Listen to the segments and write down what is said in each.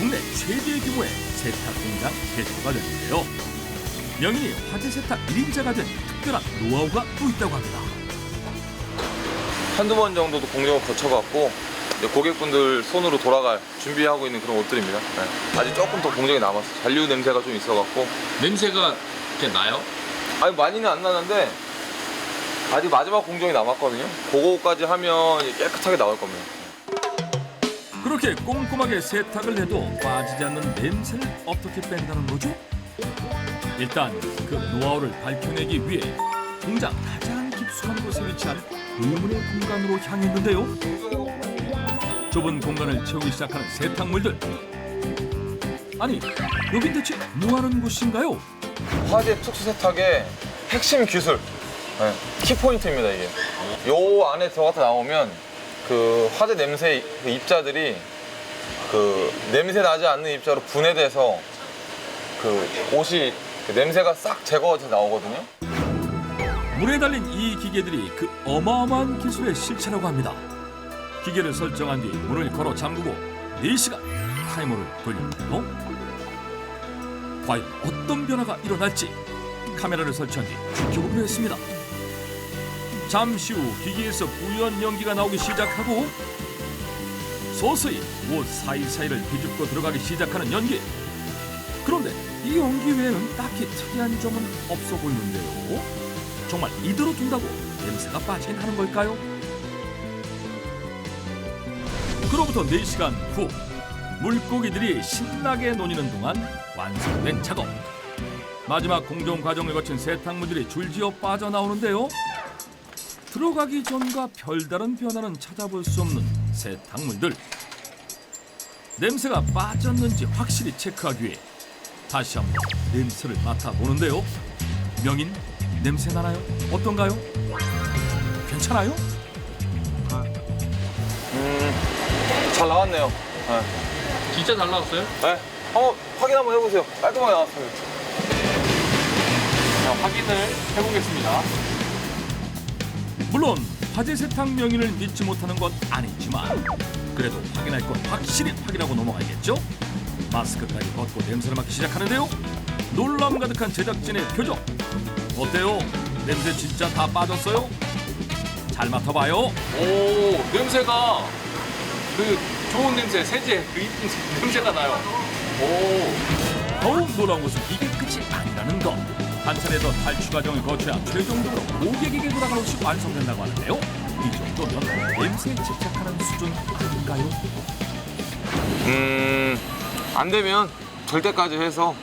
국내 최대 규모의 세탁 공장 개소가 됐는데요. 명인이 화재 세탁 1인자가 된 특별한 노하우가 또 있다고 합니다. 한두 번 정도도 공정을 거쳐갖고 이제 고객분들 손으로 돌아갈 준비하고 있는 그런 옷들입니다. 네. 아직 조금 더 공정이 남았어요. 잔류 냄새가 좀 있어갖고 냄새가 이렇게 나요? 아니 많이는 안 나는데 아직 마지막 공정이 남았거든요. 그거까지 하면 깨끗하게 나올 겁니다. 그렇게 꼼꼼하게 세탁을 해도 빠지지 않는 냄새를 어떻게 뺀다는 거죠? 일단 그 노하우를 밝혀내기 위해 공장 가장 깊숙한 곳에 위치한 의문의 공간으로 향했는데요. 좁은 공간을 채우기 시작하는 세탁물들. 아니, 여긴 대체 뭐하는 곳인가요? 화재 특수 세탁의 핵심 기술, 네. 키포인트입니다 이게. 요 안에 들어갔다 나오면 그 화재 냄새 그 입자들이 그 냄새 나지 않는 입자로 분해돼서 그 옷이 그 냄새가 싹 제거돼서 나오거든요. 물에 달린 이 기계들이 그 어마어마한 기술의 실체라고 합니다. 기계를 설정한 뒤 문을 걸어 잠그고 4시간 타이머를 돌리는데요. 과연 어떤 변화가 일어날지 카메라를 설치한 뒤 지켜보기로 했습니다. 잠시 후 기계에서 부연 연기가 나오기 시작하고 서서히 옷 사이사이를 비집고 들어가기 시작하는 연기. 그런데 이 연기 외에는 딱히 특이한 점은 없어 보이는데요. 정말 이대로 둔다고 냄새가 하는 걸까요? 그로부터 4시간 후 물고기들이 신나게 노니는 동안 완성된 작업 마지막 공정 과정을 거친 세탁물들이 줄지어 빠져나오는데요 들어가기 전과 별다른 변화는 찾아볼 수 없는 세탁물들 냄새가 빠졌는지 확실히 체크하기 위해 다시 한번 냄새를 맡아보는데요 명인 냄새 나나요? 어떤가요? 괜찮아요? 음, 잘 나왔네요. 네. 진짜 잘 나왔어요? 네. 한번 확인 한번 해보세요. 깔끔하게 나왔습니다. 자, 확인을 해보겠습니다. 물론 화재 세탁 명인을 믿지 못하는 건 아니지만 그래도 확인할 건 확실히 확인하고 넘어가야겠죠? 마스크까지 벗고 냄새를 맡기 시작하는데요. 놀람 가득한 제작진의 표정. 어때요? 냄새 진짜 다 빠졌어요? 잘 맡아봐요. 오, 냄새가 그 좋은 냄새, 세제, 그 이쁜 세- 냄새가 나요. 오, 더욱 놀라운 것은 이게 끝이 아니라는 것. 더 탈취 과정을 거쳐야 최종적으로 고객에게 돌아가는 것이 완성된다고 하는데요. 이 정도면 냄새에 집착하는 수준 아닌가요? 음, 안 되면 절대까지 해서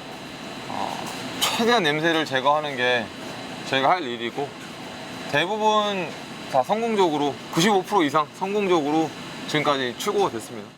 어, 최대한 냄새를 제거하는 게 저희가 할 일이고 대부분 다 성공적으로 95% 이상 성공적으로 지금까지 출고가 됐습니다.